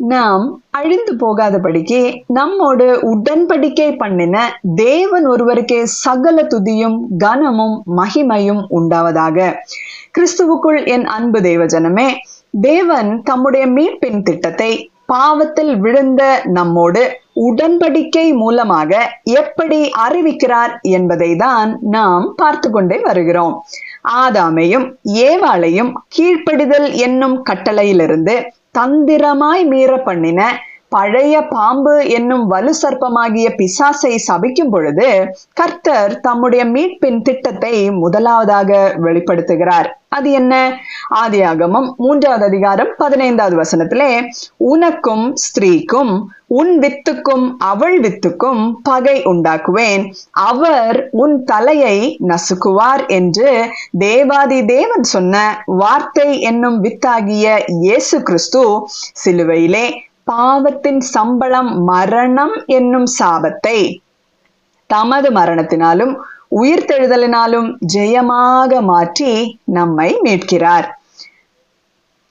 நாம் அழிந்து போகாதபடிக்கு நம்மோடு உடன்படிக்கை பண்ணின தேவன் ஒருவருக்கே சகல துதியும் கனமும் மகிமையும் உண்டாவதாக. கிறிஸ்துவுக்குள் என் அன்பு தேவஜனமே தேவன் தம்முடைய மீட்பின் திட்டத்தை பாவத்தில் விழுந்த நம்மோடு உடன்படிக்கை மூலமாக எப்படி அறிவிக்கிறார் என்பதை தான் நாம் பார்த்து கொண்டே வருகிறோம். ஆதாமையும் ஏவாளையும் கீழ்ப்படிதல் என்னும் கட்டளையிலிருந்து தந்திரமாய் மீற பண்ணின பழைய பாம்பு என்னும் வலு சர்ப்பமாகிய பிசாசை சபிக்கும் பொழுது கர்த்தர் தம்முடைய மீட்பின் திட்டத்தை முதலாவதாக வெளிப்படுத்துகிறார். அது என்ன? ஆதியாகமம் மூன்றாவது அதிகாரம் பதினைந்தாவது வசனத்திலே உனக்கும் ஸ்திரீக்கும் உன் வித்துக்கும் அவள் வித்துக்கும் பகை உண்டாக்குவேன். அவர் உன் தலையை நசுக்குவார் என்று தேவாதி தேவன் சொன்ன வார்த்தை என்னும் வித்தாகிய இயேசு கிறிஸ்து சிலுவையிலே பாவத்தின் சம்பளம் மரணம் என்னும் சாபத்தை. தமது மரணத்தினாலும் உயிர்த்தெழுதலினாலும் ஜெயமாக மாற்றி நம்மை மீட்கிறார்.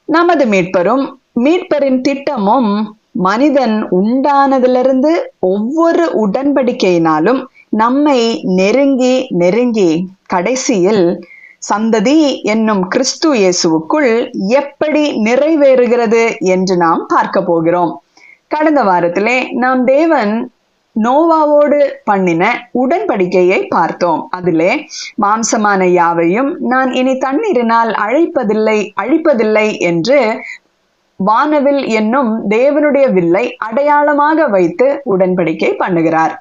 நமது மீட்பரும் மீட்பரின் திட்டமும் மனிதன் உண்டானதிலிருந்து ஒவ்வொரு உடன்படிக்கையினாலும் நம்மை நெருங்கி நெருங்கி கடைசியில் சந்ததி என்னும் கிறிஸ்து இயேசுவுக்குள் எப்படி நிறைவேறுகிறது என்று நாம் பார்க்க போகிறோம். கடந்த வாரத்திலே நாம் தேவன் நோவாவோடு பண்ணின உடன்படிக்கையை பார்த்தோம். அதிலே மாம்சமான யாவையும் நான் இனி தண்ணீரினால் அழைப்பதில்லை அழிப்பதில்லை என்று வானவில் என்னும் தேவனுடைய வில்லை அடையாளமாக வைத்து உடன்படிக்கை பண்ணுகிறார்.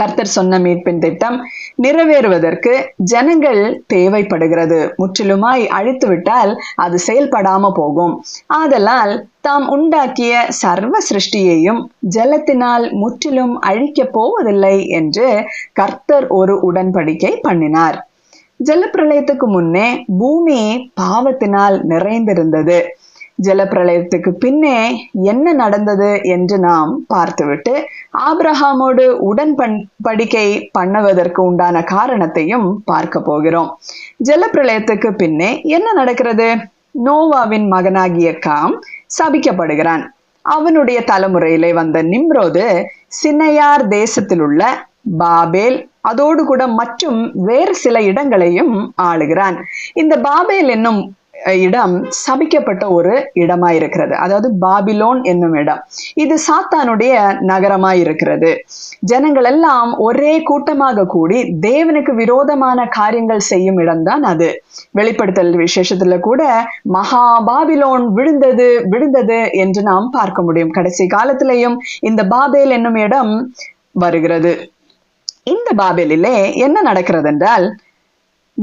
கர்த்தர் சொன்ன மீட்பின் திட்டம் நிறைவேறுவதற்கு ஜனங்கள் தேவைப்படுகிறது. முற்றிலுமாய் அழித்துவிட்டால் அது செயல்படாம போகும். ஆதலால் தாம் உண்டாக்கிய சர்வ சிருஷ்டியையும் ஜலத்தினால் முற்றிலும் அழிக்கப் போவதில்லை என்று கர்த்தர் ஒரு உடன்படிக்கை பண்ணினார். ஜலப்பிரளயத்துக்கு முன்னே பூமி பாவத்தினால் நிறைந்திருந்தது. ஜலப்பிரளயத்துக்கு பின்னே என்ன நடந்தது என்று நாம் பார்த்துவிட்டு ஆப்ரஹாமோடு உடன்படிக்கை பண்ணுவதற்கு உண்டான காரணத்தையும் பார்க்க போகிறோம். ஜலப்பிரளயத்துக்கு பின்னே என்ன நடக்கிறது? நோவாவின் மகனாகிய காம் சபிக்கப்படுகிறான். அவனுடைய தலைமுறையிலே வந்த நிம்ரோது சின்னையார் தேசத்தில் உள்ள பாபேல் அதோடு கூட மற்றும் வேறு சில இடங்களையும் ஆளுகிறான். இந்த பாபேல் என்னும் இடம் சபிக்கப்பட்ட ஒரு இடமா இருக்கிறது. அதாவது பாபிலோன் என்னும் இடம். இது சாத்தானுடைய நகரமா இருக்கிறது. ஜனங்கள் எல்லாம் ஒரே கூட்டமாக கூடி தேவனுக்கு விரோதமான காரியங்கள் செய்யும் இடம்தான் அது. வெளிப்படுத்தல் விசேஷத்துல கூட மகா பாபிலோன் விழுந்தது விழுந்தது என்று நாம் பார்க்க முடியும். கடைசி காலத்திலையும் இந்த பாபேல் என்னும் இடம் வருகிறது. இந்த பாபேலிலே என்ன நடக்கிறது என்றால்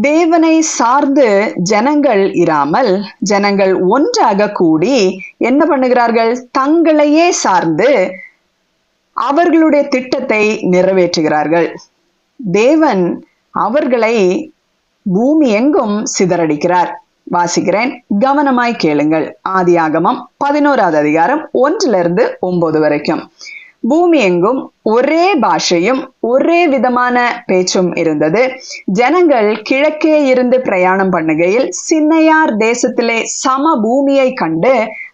தேவனை சார்ந்து ஜனங்கள் இராமல் ஜனங்கள் ஒன்றாக கூடி என்ன பண்ணுகிறார்கள்? தங்களையே சார்ந்து அவர்களுடைய திட்டத்தை நிறைவேற்றுகிறார்கள். தேவன் அவர்களை பூமி எங்கும் சிதறடிக்கிறார். வாசிக்கிறேன். கவனமாய் கேளுங்கள். ஆதியாகமம் பதினோராவது அதிகாரம் ஒன்றிலிருந்து ஒன்பது வரைக்கும். பூமி எங்கும் ஒரே பாஷையும் ஒரே விதமான பேச்சும் இருந்தது. ஜனங்கள் கிழக்கே இருந்து பிரயாணம் பண்ணுகையில் சின்னையார் தேசத்திலே சம பூமியை கண்டு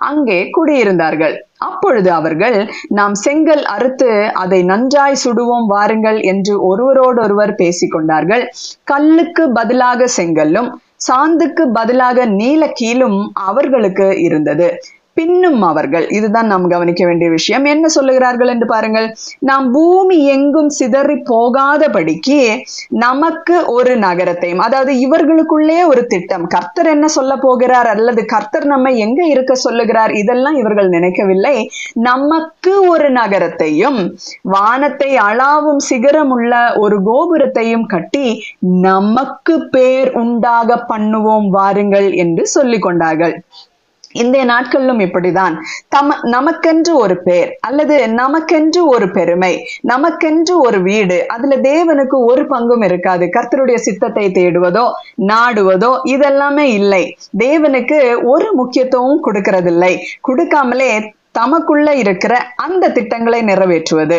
அங்கே குடியிருந்தார்கள். அப்பொழுது அவர்கள் நாம் செங்கல் அறுத்து அதை நன்றாய் சுடுவோம் வாருங்கள் என்று ஒருவரோடொருவர் பேசிக்கொண்டார்கள் கல்லுக்கு பதிலாக செங்கல்லும் சாந்துக்கு பதிலாக நீல கீழும் அவர்களுக்கு இருந்தது. பின்னும் அவர்கள். இதுதான் நாம் கவனிக்க வேண்டிய விஷயம். என்ன சொல்லுகிறார்கள் என்று பாருங்கள். நாம் பூமி எங்கும் சிதறி போகாதபடிக்கு நமக்கு ஒரு நகரத்தையும் அதாவது இவர்களுக்குள்ளே ஒரு திட்டம். கர்த்தர் என்ன சொல்ல போகிறார்? அல்லது கர்த்தர் நம்மை எங்க இருக்க சொல்லுகிறார்? இதெல்லாம் இவர்கள் நினைக்கவில்லை. நமக்கு ஒரு நகரத்தையும் வானத்தை அளாவும் சிகரம் உள்ள ஒரு கோபுரத்தையும் கட்டி நமக்கு பேர் உண்டாக பண்ணுவோம் வாருங்கள் என்று சொல்லிக் கொண்டார்கள். இன்றைய நாட்களிலும் இப்படிதான். தம நமக்கென்று ஒரு பேர் அல்லது நமக்கென்று ஒரு பெருமை நமக்கென்று ஒரு வீடு அதுல தேவனுக்கு ஒரு பங்கும் இருக்காது. கர்த்தருடைய சித்தத்தை தேடுவதோ நாடுவதோ இதெல்லாமே இல்லை. தேவனுக்கு ஒரு முக்கியத்துவம் கொடுக்கறதில்லை. கொடுக்காமலே தமக்குள்ள இருக்கிற அந்த திட்டங்களை நிறைவேற்றுவது.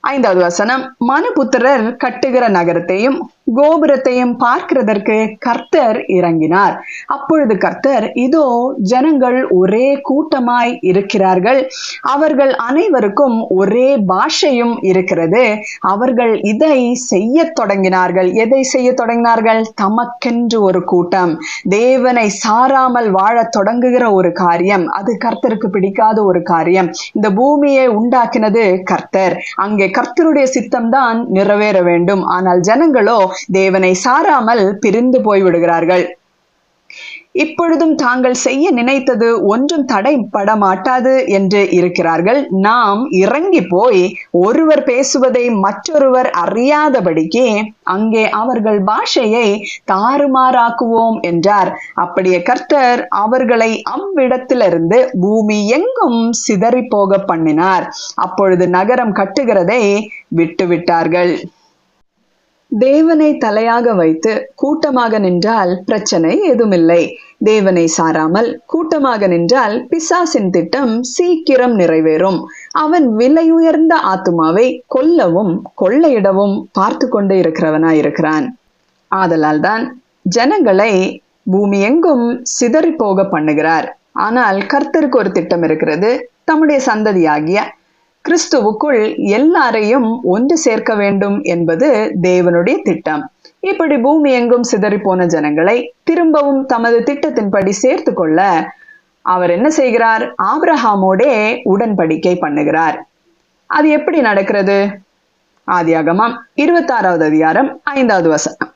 ஐந்தாவது வசனம் மனுபுத்திரர் கட்டுகிற நகரத்தையும் கோபுரத்தையும் பார்க்கிறதற்கு கர்த்தர் இறங்கினார். அப்பொழுது கர்த்தர் இதோ ஜனங்கள் ஒரே கூட்டமாய் இருக்கிறார்கள். அவர்கள் அனைவருக்கும் ஒரே பாஷையும் இருக்கிறது. அவர்கள் இதை செய்ய தொடங்கினார்கள். எதை செய்ய தொடங்கினார்கள்? தமக்கென்று ஒரு கூட்டம். தேவனை சாராமல் வாழத் தொடங்குகிற ஒரு காரியம். அது கர்த்தருக்கு பிடிக்காத ஒரு காரியம். இந்த பூமியை உண்டாக்கினது கர்த்தர். அங்கே கர்த்தருடைய சித்தம்தான் நிறைவேற வேண்டும். ஆனால் ஜனங்களோ தேவனை சாராமல் பிரிந்து போய்விடுகிறார்கள். இப்பொழுதும் தாங்கள் செய்ய நினைத்தது ஒன்றும் தடைப்பட மாட்டாது என்று இருக்கிறார்கள். நாம் இறங்கி போய் ஒருவர் பேசுவதை மற்றொருவர் அறியாதபடிக்கு அங்கே அவர்கள் பாஷையை தாறுமாறாக்குவோம் என்றார். அப்படியே கர்த்தர் அவர்களை அவ்விடத்திலிருந்து பூமி எங்கும் சிதறி போக பண்ணினார். அப்பொழுது நகரம் கட்டுகிறதை விட்டுவிட்டார்கள். தேவனை தலையாக வைத்து கூட்டமாக நின்றால் பிரச்சனை எதுமில்லை. தேவனை சாராமல் கூட்டமாக நின்றால் பிசாசின் திட்டம் சீக்கிரம் நிறைவேறும். அவன் விலையுயர்ந்த ஆத்துமாவை கொல்லவும் கொள்ளையிடவும் பார்த்து கொண்டே இருக்கிறவனாய் இருக்கிறான் ஆதலால் தான் ஜனங்களை பூமி எங்கும் சிதறி போக பண்ணுகிறார். ஆனால் கர்த்தருக்கு ஒரு திட்டம் இருக்கிறது. தம்முடைய சந்ததியாகிய கிறிஸ்துவுக்குள் எல்லாரையும் ஒன்று சேர்க்க வேண்டும் என்பது தேவனுடைய திட்டம். இப்படி பூமி எங்கும் சிதறி போன ஜனங்களை திரும்பவும் தமது திட்டத்தின்படி சேர்த்து கொள்ள அவர் என்ன செய்கிறார்? ஆப்ரஹாமோடே உடன்படிக்கை பண்ணுகிறார். அது எப்படி நடக்கிறது? ஆதியாகமம் இருபத்தாறாவது அதிகாரம் ஐந்தாவது வசனம்.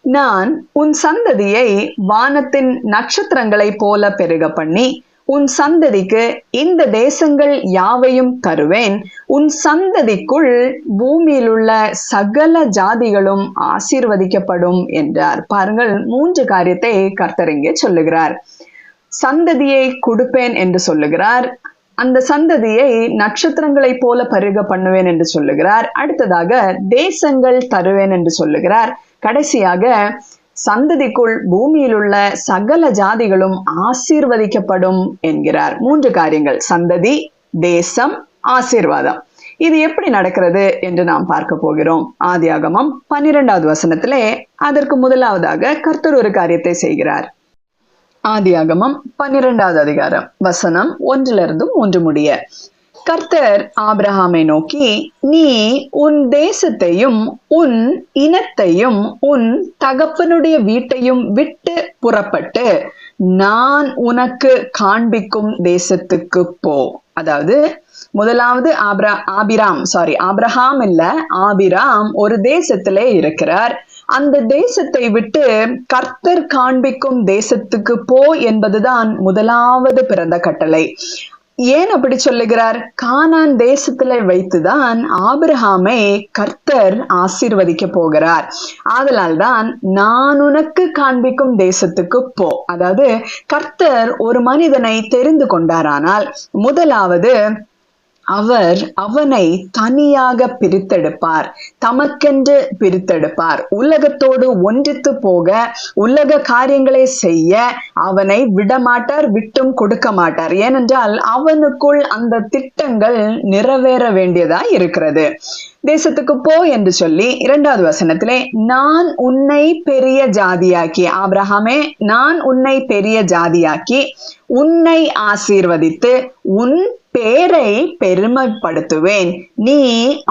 நான் உன் சந்ததியை வானத்தின் நட்சத்திரங்களைப் போல பெருக பண்ணி உன் சந்ததிக்கு இந்த தேசங்கள் யாவையும் தருவேன். உன் சந்ததிக்குள் பூமியில் உள்ள சகல ஜாதிகளும் ஆசீர்வதிக்கப்படும் என்றார். பாருங்கள் மூன்று காரியத்தை கர்த்தர் இங்கே சொல்லுகிறார். சந்ததியை கொடுப்பேன் என்று சொல்லுகிறார். அந்த சந்ததியை நட்சத்திரங்களைப் போல பருக பண்ணுவேன் என்று சொல்லுகிறார். அடுத்ததாக தேசங்கள் தருவேன் என்று சொல்லுகிறார். கடைசியாக சந்ததிக்குள் பூமியில் உள்ள சகல ஜாதிகளும் ஆசீர்வதிக்கப்படும் என்கிறார். மூன்று காரியங்கள். சந்ததி தேசம் ஆசீர்வாதம். இது எப்படி நடக்கிறது என்று நாம் பார்க்க போகிறோம். ஆதியாகமம் பன்னிரெண்டாவது வசனத்திலே அதற்கு முதலாவதாக கர்த்தர் ஒரு காரியத்தை செய்கிறார். ஆதியாகமம் பன்னிரெண்டாவது அதிகாரம் வசனம் ஒன்றிலிருந்து மூன்று முடிய. கர்த்தர் ஆபிரஹாமை நோக்கி நீ உன் தேசத்தையும் உன் இனத்தையும் உன் தகப்பனுடைய வீட்டையும் விட்டு புறப்பட்டு நான் உனக்கு காண்பிக்கும் தேசத்துக்கு போ. அதாவது முதலாவது ஆப்ரா ஆபிராம் சாரி ஆப்ரஹாம் இல்ல ஆபிராம் ஒரு தேசத்திலே இருக்கிறார். அந்த தேசத்தை விட்டு கர்த்தர் காண்பிக்கும் தேசத்துக்கு போ என்பதுதான் முதலாவது பிறந்த கட்டளை. ஏன் அப்படி சொல்லுகிறார்? கானான் தேசத்துல வைத்துதான் ஆபிரஹாமை கர்த்தர் ஆசீர்வதிக்க போகிறார். ஆதலால் தான் நான் உனக்கு காண்பிக்கும் தேசத்துக்கு போ. அதாவது கர்த்தர் ஒரு மனிதனை தெரிந்து கொண்டாரானால் முதலாவது அவர் அவனை தனியாக பிரித்தெடுப்பார். தமக்கென்று பிரித்தெடுப்பார். உலகத்தோடு ஒன்றித்து போக உலக காரியங்களை செய்ய அவனை விடமாட்டார் விட்டும் கொடுக்க மாட்டார். ஏனென்றால் அவனுக்குள் அந்த திட்டங்கள் நிறைவேற வேண்டியதா இருக்கிறது. தேசத்துக்கு போ என்று சொல்லி இரண்டாவது வசனத்திலே நான் உன்னை பெரிய ஜாதியாக்கி ஆப்ரஹாமே நான் உன்னை பெரிய ஜாதியாக்கி உன்னை ஆசீர்வதித்து உன் பேரை பெருமைப்படுத்துவேன். நீ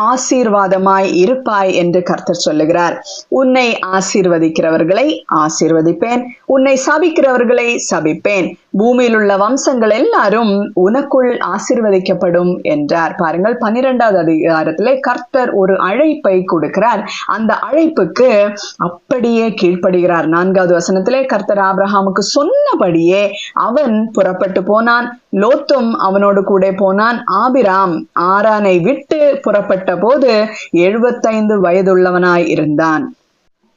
ஆசீர்வாதமாய் இருப்பாய் என்று கர்த்தர் சொல்லுகிறார். உன்னை ஆசீர்வதிக்கிறவர்களை ஆசீர்வதிப்பேன். உன்னை சபிக்கிறவர்களை சபிப்பேன். பூமியில் உள்ள வம்சங்கள் எல்லாரும் உனக்குள் ஆசிர்வதிக்கப்படும் என்றார். பாருங்கள் பன்னிரெண்டாவது அதிகாரத்திலே கர்த்தர் ஒரு அழைப்பை கொடுக்கிறார். அந்த அழைப்புக்கு அப்படியே கீழ்ப்படுகிறார். நான்காவது வசனத்திலே கர்த்தர் ஆபிரஹாமுக்கு சொன்னபடியே அவன் புறப்பட்டு போனான். லோத்தும் அவனோடு கூட போனான். ஆபிராம் ஆரானை விட்டு புறப்பட்ட போது எழுபத்தைந்து வயதுள்ளவனாய் இருந்தான்.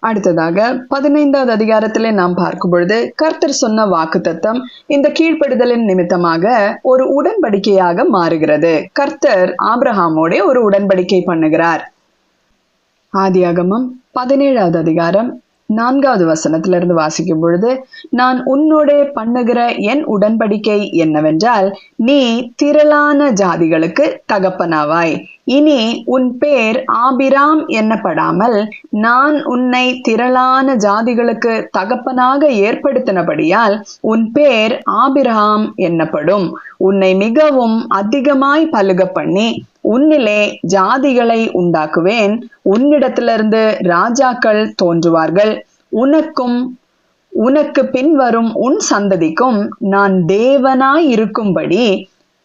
அடுத்ததாக பதினைந்தாவது அதிகாரத்திலே நாம் பார்க்கும் பொழுது கர்த்தர் சொன்ன வாக்கு தத்தம் இந்த கீழ்ப்படுதலின் நிமித்தமாக ஒரு உடன்படிக்கையாக மாறுகிறது. கர்த்தர் ஆப்ரஹாமோட ஒரு உடன்படிக்கை பண்ணுகிறார். ஆதியாகமம் பதினேழாவது அதிகாரம் நான்காவது வசனத்திலிருந்து வாசிக்கும் பொழுது நான் உன்னோடே பண்ணுகிற என் உடன்படிக்கை என்னவென்றால் நீ திரளான ஜாதிகளுக்கு தகப்பனாவாய். இனி உன் பேர் ஆபிராம் என்னப்படாமல் நான் உன்னை திரளான ஜாதிகளுக்கு தகப்பனாக ஏற்படுத்தினபடியால் உன் பேர் ஆபிரகாம் என்னப்படும். உன்னை மிகவும் அதிகமாய் பழுக பண்ணி உன்னிலே ஜாதிகளை உண்டாக்குவேன். உன்னிடத்திலிருந்து ராஜாக்கள் தோன்றுவார்கள். உனக்கும் உனக்கு பின்வரும் உன் சந்ததிக்கும் நான் தேவனாய் இருக்கும்படி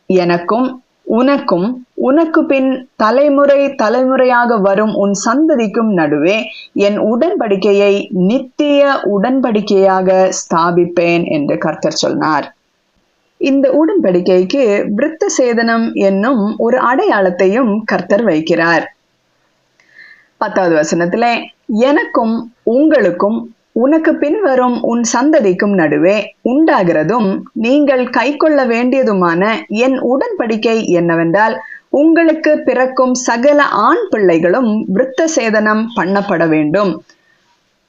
எனக்கும் உனக்கும் உனக்கு பின் தலைமுறை தலைமுறையாக வரும் உன் சந்ததிக்கும் நடுவே என் உடன்படிக்கையை நித்திய உடன்படிக்கையாக ஸ்தாபிப்பேன் என்று கர்த்தர் சொன்னார். இந்த உடன்படிக்கைக்கு விருத்த சேதனம் என்னும் ஒரு அடையாளத்தையும் கர்த்தர் வைக்கிறார். பத்தாவது வசனத்திலே எனக்கும் உங்களுக்கும் உனக்கு பின்வரும் உன் சந்ததிக்கும் நடுவே உண்டாகிறதும் நீங்கள் கைக்கொள்ள வேண்டியதுமான என் உடன்படிக்கை என்னவென்றால் உங்களுக்கு பிறக்கும் சகல ஆண் பிள்ளைகளும் விருத்த சேதனம் பண்ணப்பட வேண்டும்.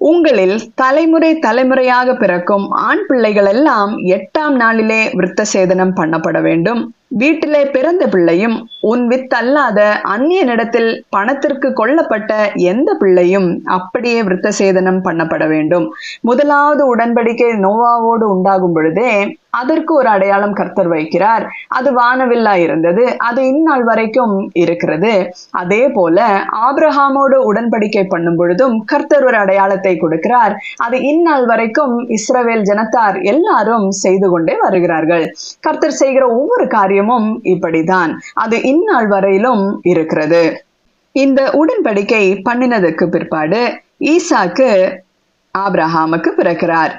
உங்களில் தலைமுறை தலைமுறையாக பிறக்கும் ஆண் பிள்ளைகள் எல்லாம் எட்டாம் நாளிலே விருத்த சேதனம் பண்ணப்பட வேண்டும். வீட்டிலே பிறந்த பிள்ளையும் உன் வித்தல்லாத அந்நியனிடத்தில் பணத்திற்கு கொல்லப்பட்ட எந்த பிள்ளையும் அப்படியே விருத்த சேதனம் பண்ணப்பட வேண்டும். முதலாவது உடன்படிக்கை நோவாவோடு உண்டாகும் பொழுதே அதற்கு ஒரு அடையாளம் கர்த்தர் வைக்கிறார். அது வானவில்லா இருந்தது. அது இந்நாள் வரைக்கும் இருக்கிறது. அதே போல ஆப்ரஹாமோடு உடன்படிக்கை பண்ணும் பொழுதும் கர்த்தர் ஒரு அடையாளத்தை கொடுக்கிறார். அது இந்நாள் வரைக்கும் இஸ்ரவேல் ஜனத்தார் எல்லாரும் செய்து கொண்டே வருகிறார்கள். கர்த்தர் செய்கிற ஒவ்வொரு காரியமும் இப்படிதான் அது இந்நாள் வரையிலும் இருக்கிறது. இந்த உடன்படிக்கை பண்ணினதுக்கு பிற்பாடு ஈசாக்கு ஆப்ரஹாமுக்கு பிறக்கிறார்.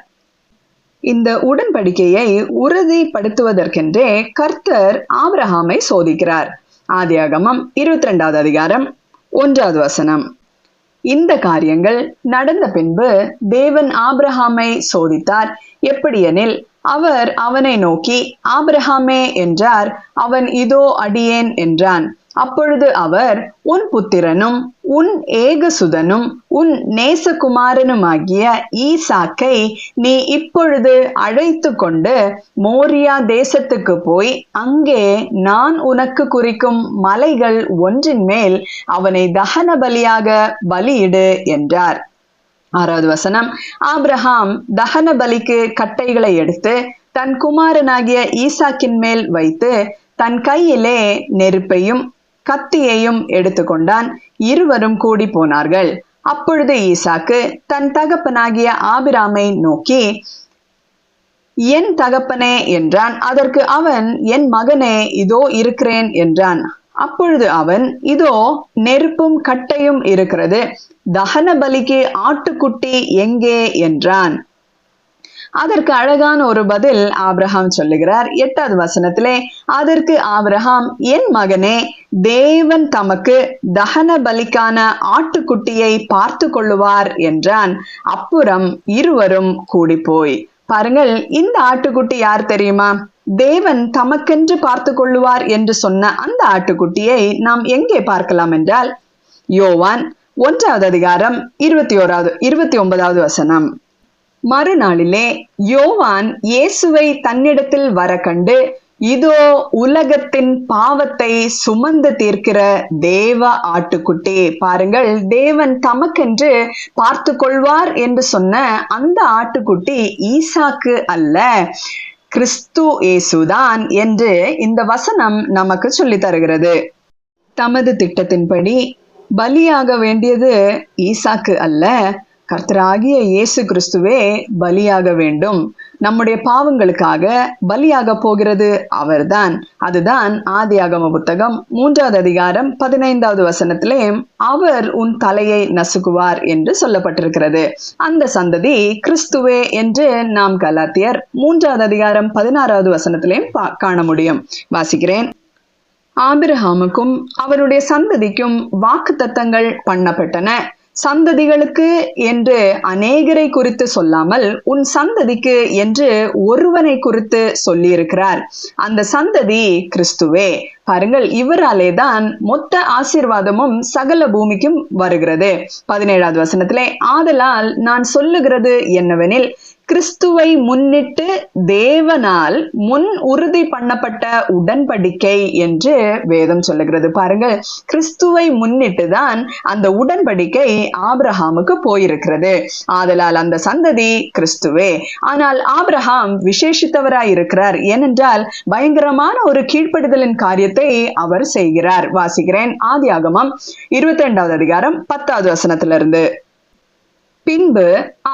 இந்த உடன்படிக்கையை உறுதிப்படுத்துவதற்கென்றே கர்த்தர் ஆப்ரஹாமை சோதிக்கிறார். ஆதியாகமம் இருபத்தி ரெண்டாவது அதிகாரம் ஒன்றாவது வசனம். இந்த காரியங்கள் நடந்த பின்பு தேவன் ஆப்ரஹாமை சோதித்தார். எப்படியெனில் அவர் அவனை நோக்கி ஆபிரஹாமே என்றார். அவன் இதோ அடியேன் என்றான். அப்பொழுது அவர் உன் புத்திரனும் உன் ஏகசுதனும் உன் நேசகுமாரனுமாகிய ஈசாக்கை நீ இப்பொழுது அழைத்து கொண்டு மோரியா தேசத்துக்கு போய் அங்கே நான் உனக்கு குறிக்கும் மலைகள் ஒன்றின் மேல் அவனை தகன பலியாக பலியிடு என்றார். ஆறாவது வசனம். ஆப்ரஹாம் தகன பலிக்கு கட்டைகளை எடுத்து தன் குமாரனாகிய ஈசாக்கின் மேல் வைத்து தன் கையிலே நெருப்பையும் கத்தியையும் எடுத்துக்கொண்டான். இருவரும் கூடி போனார்கள். அப்பொழுது ஈசாக்கு தன் தகப்பனாகிய ஆபிராமை நோக்கி என் தகப்பனே என்றான். அதற்கு அவன் என் மகனே இதோ இருக்கிறேன் என்றான். அப்பொழுது அவன் இதோ நெருப்பும் கட்டையும் இருக்கிறது. தகன பலிக்கு ஆட்டுக்குட்டி எங்கே? என்றான். அதற்கு அழகான ஒரு பதில் ஆப்ரஹாம் சொல்லுகிறார். எட்டாவது வசனத்திலே அதற்கு ஆப்ரஹாம் என் மகனே தேவன் தமக்கு தகன பலிக்கான ஆட்டுக்குட்டியை பார்த்து கொள்ளுவார் என்றான். அப்புறம் இருவரும் கூடி போய் பாருங்கள் இந்த ஆட்டுக்குட்டி யார் தெரியுமா? தேவன் தமக்கென்று பார்த்து கொள்ளுவார் என்று சொன்ன அந்த ஆட்டுக்குட்டியை நாம் எங்கே பார்க்கலாம் என்றால் யோவான் ஒன்றாவது அதிகாரம் இருபத்தி ஓராவது இருபத்தி ஒன்பதாவது வசனம். மறுநாளிலே யோவான் இயேசுவை தன்னிடத்தில் வர கண்டு இதோ உலகத்தின் பாவத்தை சுமந்து தீர்க்கிற தேவ ஆட்டுக்குட்டி பாருங்கள் தேவன் தமக்கென்று பார்த்து கொள்வார் என்று சொன்ன அந்த ஆட்டுக்குட்டி ஈசாக்கு அல்ல. கிறிஸ்து ஏசுதான் என்று இந்த வசனம் நமக்கு சொல்லி தருகிறது. தமது திட்டத்தின்படி பலியாக வேண்டியது ஈசாக்கு அல்ல கர்த்தராகிய இயேசு கிறிஸ்துவே பலியாக வேண்டும். நம்முடைய பாவங்களுக்காக பலியாக போகிறது அவர்தான். அதுதான் ஆதியாகம புத்தகம் மூன்றாவது அதிகாரம் பதினைந்தாவது வசனத்திலே அவர் உன் தலையை நசுக்குவார் என்று சொல்லப்பட்டிருக்கிறது. அந்த சந்ததி கிறிஸ்துவே என்று நாம் கலாத்தியர் மூன்றாவது அதிகாரம் பதினாறாவது வசனத்திலே காண முடியும். வாசிக்கிறேன். ஆபிரஹாமுக்கும் அவருடைய சந்ததிக்கும் வாக்கு தத்தங்கள் பண்ணப்பட்டன. சந்ததிகளுக்கு என்று அநேகரை குறித்து சொல்லாமல் உன் சந்ததிக்கு என்று ஒருவனை குறித்து சொல்லியிருக்கிறார். அந்த சந்ததி கிறிஸ்துவே. பாருங்கள் இவராலே தான் மொத்த ஆசீர்வாதமும் சகல பூமிக்கும் வருகிறது. பதினேழாவது வசனத்திலே ஆதலால் நான் சொல்லுகிறது என்னவெனில் கிறிஸ்துவை முன்னிட்டு தேவனால் முன் உறுதி பண்ணப்பட்ட உடன்படிக்கை என்று வேதம் சொல்லுகிறது. பாருங்கள் கிறிஸ்துவை முன்னிட்டு தான் அந்த உடன்படிக்கை ஆப்ரஹாமுக்கு போயிருக்கிறது. ஆதலால் அந்த சந்ததி கிறிஸ்துவே. ஆனால் ஆப்ரஹாம் விசேஷித்தவராய் இருக்கிறார். ஏனென்றால் பயங்கரமான ஒரு கீழ்ப்படுதலின் காரியத்தை அவர் செய்கிறார். வாசிக்கிறேன். ஆதியாகமம் இருபத்தி ரெண்டாவது அதிகாரம் பத்தாவது வசனத்திலிருந்து. பின்பு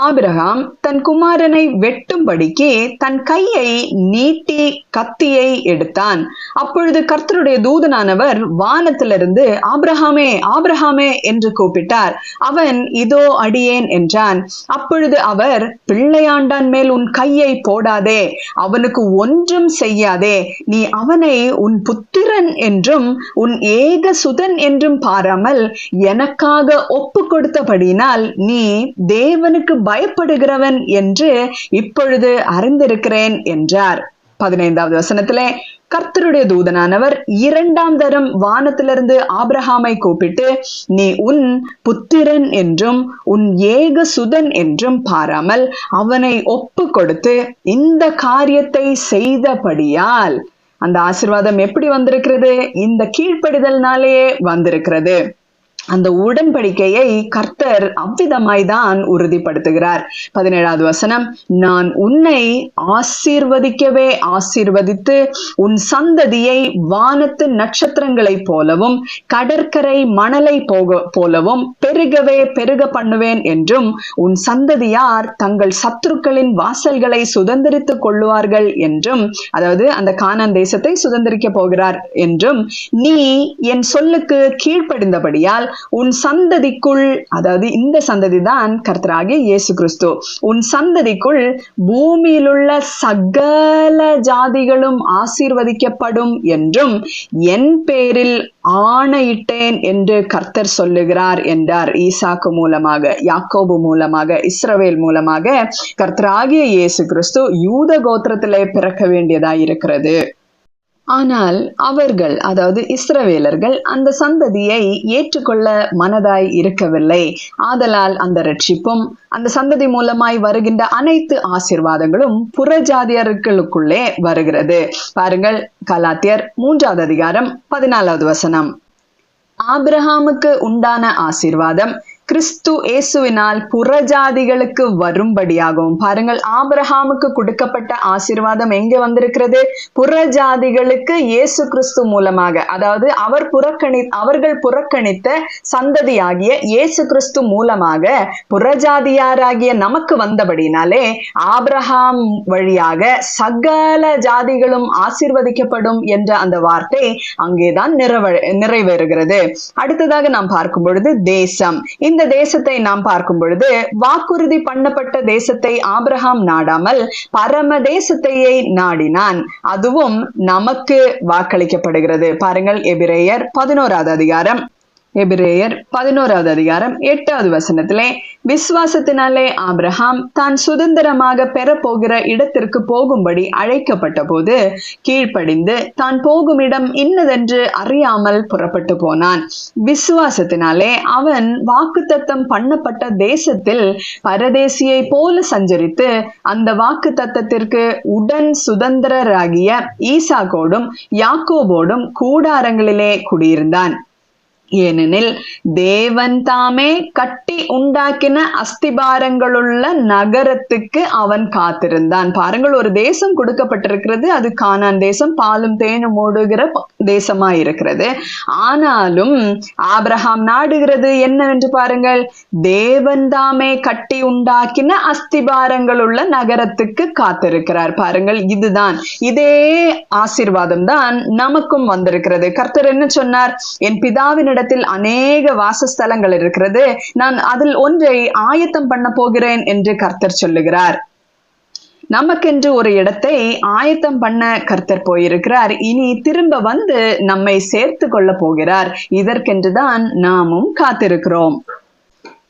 ஆபிரகாம் தன் குமாரனை வெட்டும்படிக்கு தன் கையை நீட்டி கத்தியை எடுத்தான். அப்பொழுது கர்த்தருடைய தூதனானவர் வானத்திலிருந்து ஆபிரகாமே ஆபிரஹாமே என்று கூப்பிட்டார். அவன் இதோ அடியேன் என்றான். அப்பொழுது அவர் பிள்ளையாண்டான் மேல் உன் கையை போடாதே அவனுக்கு ஒன்றும் செய்யாதே நீ அவனை உன் புத்திரன் என்றும் உன் ஏக சுதன் என்றும் பாராமல் எனக்காக ஒப்பு கொடுத்தபடினால் நீ தேவனுக்கு பயப்படுகிறவன் என்று இப்பொழுது அறிந்திருக்கிறேன் என்றார். பதினைந்தாவது வசனத்திலே கர்த்தருடைய தூதனானவர் இரண்டாம் தரம் வானத்திலிருந்து ஆபிரஹாமை கூப்பிட்டு நீ உன் புத்திரன் என்றும் உன் ஏக சுதன் என்றும் பாராமல் அவனை ஒப்பு கொடுத்து இந்த காரியத்தை செய்தபடியால். அந்த ஆசிர்வாதம் எப்படி வந்திருக்கிறது? இந்த கீழ்ப்படிதல்னாலேயே வந்திருக்கிறது. அந்த உடன்படிக்கையை கர்த்தர் அவ்விதமாய் தான் உறுதிப்படுத்துகிறார். பதினேழாவது வசனம் நான் உன்னை ஆசீர்வதிக்கவே ஆசீர்வதித்து உன் சந்ததியை வானத்து நட்சத்திரங்களைப் போலவும் கடற்கரை மணலை போக போலவும் பெருகவே பெருக பண்ணுவேன் என்றும் உன் சந்ததியார் தங்கள் சத்துருக்களின் வாசல்களை சுதந்திரித்துக் கொள்ளுவார்கள் என்றும் அதாவது அந்த கானான் தேசத்தை சுதந்திரிக்க போகிறார் என்றும் நீ என் சொல்லுக்கு கீழ்ப்படிந்தபடியால் உன் சந்ததிக்குள் அதாவது இந்த சந்ததி தான் கர்த்தராகிய இயேசு கிறிஸ்து உன் சந்ததிக்குள் பூமியிலுள்ள சகல ஜாதிகளும் ஆசீர்வதிக்கப்படும் என்றும் என் பேரில் ஆணையிட்டேன் என்று கர்த்தர் சொல்லுகிறார் என்றார். ஈசாக்கு மூலமாக யாக்கோபு மூலமாக இஸ்ரவேல் மூலமாக கர்த்தராகிய இயேசு கிறிஸ்து யூத கோத்திரத்திலே பிறக்க வேண்டியதாய் இருக்கிறது ஆனால் அவர்கள் அதாவது இஸ்ரவேலர்கள் அந்த சந்ததியை ஏற்றுக்கொள்ள மனதாய் இருக்கவில்லை. ஆதலால் அந்த ரட்சிப்பும் அந்த சந்ததி மூலமாய் வருகின்ற அனைத்து ஆசிர்வாதங்களும் புறஜாதியர்களுக்குள்ளே வருகிறது. பாருங்கள் கலாத்தியர் மூன்றாவது அதிகாரம் பதினாலாவது வசனம். ஆபிரஹாமுக்கு உண்டான ஆசிர்வாதம் கிறிஸ்து இயேசுவினால் புறஜாதிகளுக்கு வரும்படியாகவும் பாருங்கள் ஆபிரஹாமுக்கு கொடுக்கப்பட்ட ஆசீர்வாதம் எங்க வந்திருக்கிறது? புறஜாதிகளுக்கு இயேசு கிறிஸ்து மூலமாக அதாவது அவர் புறக்கணி அவர்கள் புறக்கணித்த சந்ததியாகிய இயேசு கிறிஸ்து மூலமாக புறஜாதியாராகிய நமக்கு வந்தபடினாலே ஆபிரஹாம் வழியாக சகல ஜாதிகளும் ஆசீர்வதிக்கப்படும் என்ற அந்த வார்த்தை அங்கேதான் நிறைவ நிறைவேறுகிறது. அடுத்ததாக நாம் பார்க்கும் பொழுது தேசம். இந்த தேசத்தை நாம் பார்க்கும் பொழுது வாக்குறுதி பண்ணப்பட்ட தேசத்தை ஆபிரகாம் நாடாமல் பரம தேசத்தையே நாடினான். அதுவும் நமக்கு வாக்களிக்கப்படுகிறது. பாருங்கள் எபிரேயர் பதினோராவது அதிகாரம். எபிரேயர் பதினோராவது அதிகாரம் எட்டாவது வசனத்திலே விசுவாசத்தினாலே ஆபிரகாம் தான் சுதந்திரமாக பெறப்போகிற இடத்திற்கு போகும்படி அழைக்கப்பட்ட போது கீழ்ப்படிந்து தான் போகும் இடம் இன்னதென்று அறியாமல் புறப்பட்டு போனான். விசுவாசத்தினாலே அவன் வாக்குத்தத்தம் பண்ணப்பட்ட தேசத்தில் பரதேசியை போல சஞ்சரித்து அந்த வாக்கு தத்தத்திற்கு உடன் சுதந்திரராகிய ஈசாக்கோடும் யாக்கோபோடும் கூடாரங்களிலே குடியிருந்தான். ஏனெனில் தேவன் தாமே கட்டி உண்டாக்கின அஸ்திபாரங்களுள்ள நகரத்துக்கு அவன் காத்திருந்தான். பாருங்கள் ஒரு தேசம் கொடுக்கப்பட்டிருக்கிறது. அது கானான் தேசம். பாலும் தேனும் ஓடுகிற தேசமா இருக்கிறது ஆனாலும் ஆபிரஹாம் நாடுகிறது என்னவென்று பாருங்கள்? தேவன் தாமே கட்டி உண்டாக்கின அஸ்திபாரங்கள் உள்ள நகரத்துக்கு காத்திருக்கிறார். பாருங்கள் இதுதான். இதே ஆசிர்வாதம் தான் நமக்கும் வந்திருக்கிறது. கர்த்தர் என்ன சொன்னார்? என் பிதாவினிடம் இடத்தில் அநேக வாசஸ்தலங்கள் இருக்கிறது. நான் அதில் ஒன்றை ஆயத்தம் பண்ண போகிறேன் என்று கர்த்தர் சொல்லுகிறார். நமக்கென்று ஒரு இடத்தை ஆயத்தம் பண்ண கர்த்தர் போயிருக்கிறார். இனி திரும்ப வந்து நம்மை சேர்த்து கொள்ள போகிறார். இதற்கென்றுதான் நாமும் காத்திருக்கிறோம்.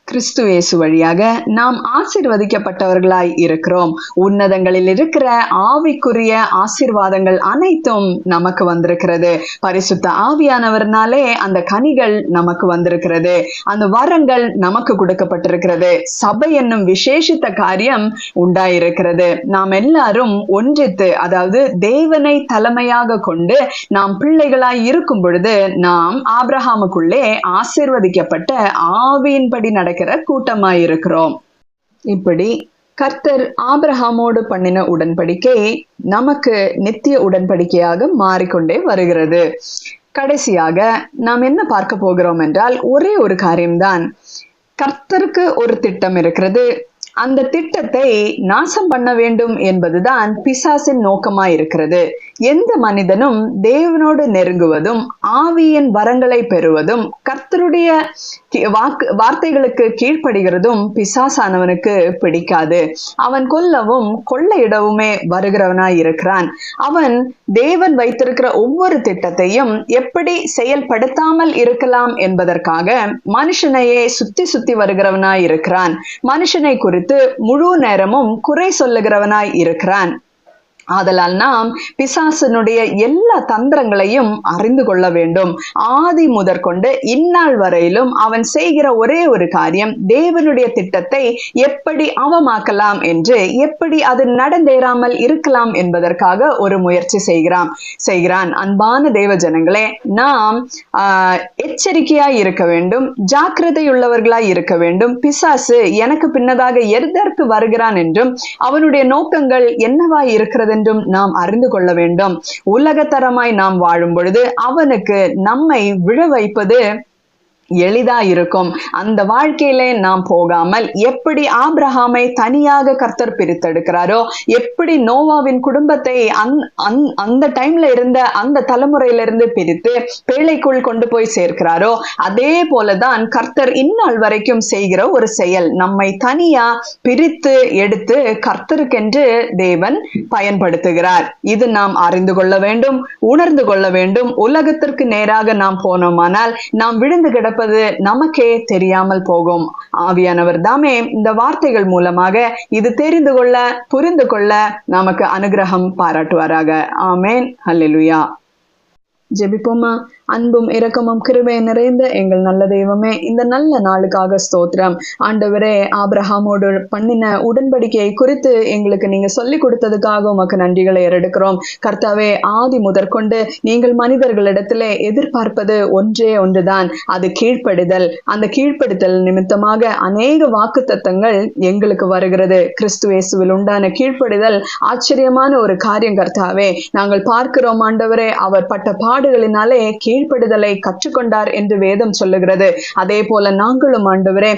கிறிஸ்துவேசு வழியாக நாம் ஆசிர்வதிக்கப்பட்டவர்களாய் இருக்கிறோம். உன்னதங்களில் இருக்கிற ஆவிக்குரிய ஆசீர்வாதங்கள் அனைத்தும் நமக்கு வந்திருக்கிறது. பரிசுத்த ஆவியானவர்னாலே அந்த கனிகள் நமக்கு வந்திருக்கிறது. அந்த வரங்கள் நமக்கு கொடுக்கப்பட்டிருக்கிறது. சபை என்னும் விசேஷித்த காரியம் உண்டாயிருக்கிறது. நாம் எல்லாரும் ஒன்றித்து அதாவது தேவனை தலைமையாக கொண்டு நாம் பிள்ளைகளாய் இருக்கும் பொழுது நாம் ஆப்ரஹாமுக்குள்ளே ஆசிர்வதிக்கப்பட்ட ஆவியின்படி நடக்கிற கூட்டமாய் கூட்டமாயிருக்கிறோம். இப்படி கர்த்தர் ஆபிரஹாமோடு பண்ணின உடன்படிக்கை நமக்கு நித்திய உடன்படிக்கையாக மாறிக்கொண்டே வருகிறது. கடைசியாக நாம் என்ன பார்க்க போகிறோம் என்றால் ஒரே ஒரு காரியம்தான். கர்த்தருக்கு ஒரு திட்டம் இருக்கிறது. அந்த திட்டத்தை நாசம் பண்ண வேண்டும் என்பதுதான் பிசாசின் நோக்கமாயிருக்கிறது. இருக்கிறது எந்த மனிதனும் தேவனோடு நெருங்குவதும் ஆவியின் வரங்களை பெறுவதும் கர்த்தருடைய வாக்கு வார்த்தைகளுக்கு கீழ்ப்படுகிறதும் பிசாசானவனுக்கு பிடிக்காது. அவன் கொல்லவும் கொள்ளையிடவுமே வருகிறவனாய் இருக்கிறான். அவன் தேவன் வைத்திருக்கிற ஒவ்வொரு திட்டத்தையும் எப்படி செயல்படுத்தாமல் இருக்கலாம் என்பதற்காக மனுஷனையே சுத்தி சுத்தி வருகிறவனாய் இருக்கிறான். மனுஷனை குறித்து முழு நேரமும் குறை சொல்லுகிறவனாய் இருக்கிறான். ஆதலால் நாம் பிசாசனுடைய எல்லா தந்திரங்களையும் அறிந்து கொள்ள வேண்டும். ஆதி முதற்கொண்டு இந்நாள் வரையிலும் அவன் செய்கிற ஒரே ஒரு காரியம் தேவனுடைய திட்டத்தை எப்படி அவமாக்கலாம் என்று எப்படி அது நடந்தேறாமல் இருக்கலாம் என்பதற்காக ஒரு முயற்சி செய்கிறான். செய்கிறான். அன்பான தேவ ஜனங்களே நாம் ஆஹ், எச்சரிக்கையாய் இருக்க வேண்டும். ஜாக்கிரதையுள்ளவர்களாய் இருக்க வேண்டும். பிசாசு எனக்கு பின்னதாக எதற்கு வருகிறான் என்றும் அவனுடைய நோக்கங்கள் என்னவாய் இருக்கிறது என்றும் நாம் அறிந்து கொள்ள வேண்டும். உலகத்தரமாய் நாம் வாழும் பொழுது அவனுக்கு நம்மை விழ வைப்பது எளிதா இருக்கும். அந்த வாழ்க்கையிலே நாம் போகாமல் எப்படி ஆப்ரஹாமை தனியாக கர்த்தர் பிரித்தெடுக்கிறாரோ எப்படி நோவாவின் குடும்பத்தை அந்- அந்த டைம்ல இருந்த அந்த தலைமுறையிலிருந்து பிரித்து பேழைக்குள் கொண்டு போய் சேர்க்கிறாரோ அதே போலதான் கர்த்தர் இந்நாள் வரைக்கும் செய்கிற ஒரு செயல். நம்மை தனியா பிரித்து எடுத்து கர்த்தருக்கென்று தேவன் பயன்படுத்துகிறார். இது நாம் அறிந்து கொள்ள வேண்டும் உணர்ந்து கொள்ள வேண்டும். உலகத்திற்கு நேராக நாம் போனோமானால் நாம் விழுந்து கிடப்பது நமக்கே தெரியாமல் போகும். ஆவியானவர் தாமே இந்த வார்த்தைகள் மூலமாக இது தெரிந்து கொள்ள புரிந்து கொள்ள நமக்கு அனுகிரகம் பாராட்டுவாராக. ஆமேன். ஹல்லேலூயா ஜெபிப்போமா? அன்பும் இரக்கமும் கிருபை நிறைந்த எங்கள் நல்ல தெய்வமே இந்த நல்ல நாளுக்காக ஸ்தோத்திரம். ஆண்டவரே ஆப்ரஹாமோடு பண்ணின உடன்படிக்கையை குறித்து எங்களுக்கு நீங்க சொல்லி கொடுத்ததுக்காக உமக்கு நன்றிகளை ஏறெடுக்கிறோம். கர்த்தாவே ஆதி முதற்கொண்டு நீங்கள் மனிதர்களிடத்திலே எதிர்பார்ப்பது ஒன்றே ஒன்றுதான். அது கீழ்ப்படுதல். அந்த கீழ்ப்படுதல் நிமித்தமாக அநேக வாக்கு தத்தங்கள் எங்களுக்கு வருகிறது. கிறிஸ்துவேசுவில் உண்டான கீழ்ப்படுதல் ஆச்சரியமான ஒரு காரியம் கர்த்தாவே. நாங்கள் பார்க்கிறோம் ஆண்டவரே அவர் பட்ட பாடு பாடுகளினாலே கீழ்ப்படுதலை கற்றுக்கொண்டார் என்று வேதம் சொல்லுகிறது. அதே போல நாங்களும் ஆண்டவரே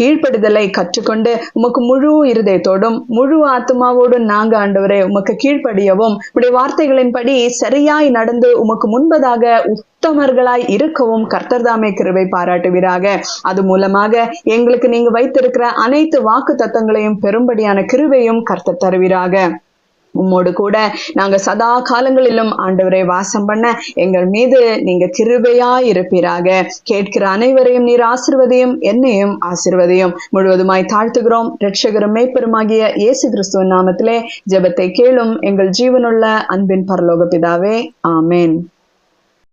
கீழ்ப்படுதலை கற்றுக்கொண்டு உமக்கு முழு இருதயத்தோடும் முழு ஆத்மாவோடும் நாங்க ஆண்டவரே உமக்கு கீழ்ப்படியவும் உடைய வார்த்தைகளின்படி சரியாய் நடந்து உமக்கு முன்பதாக உத்தமர்களாய் இருக்கவும் கர்த்தர் தாமே கிருபை பாராட்டுவீராக. அது மூலமாக எங்களுக்கு நீங்க வைத்திருக்கிற அனைத்து வாக்கு தத்தங்களையும் பெரும்படியான கிருவையும் கர்த்தர் தருவீராக. உம்மோடு கூட நாங்க சதா காலங்களிலும் ஆண்டவரை வாசம் பண்ண எங்கள் மீது நீங்க கிருபையா இருப்பீராக கேட்கிற அனைவரையும் நீர் ஆசிர்வதையும் என்னையும் ஆசிர்வதையும். முழுவதுமாய் தாழ்த்துகிறோம். ரட்சகரும் மேய்ப்பெருமாகிய இயேசு கிறிஸ்துவின் நாமத்திலே ஜெபத்தை கேளும் எங்கள் ஜீவனுள்ள அன்பின் பரலோக பிதாவே ஆமேன்.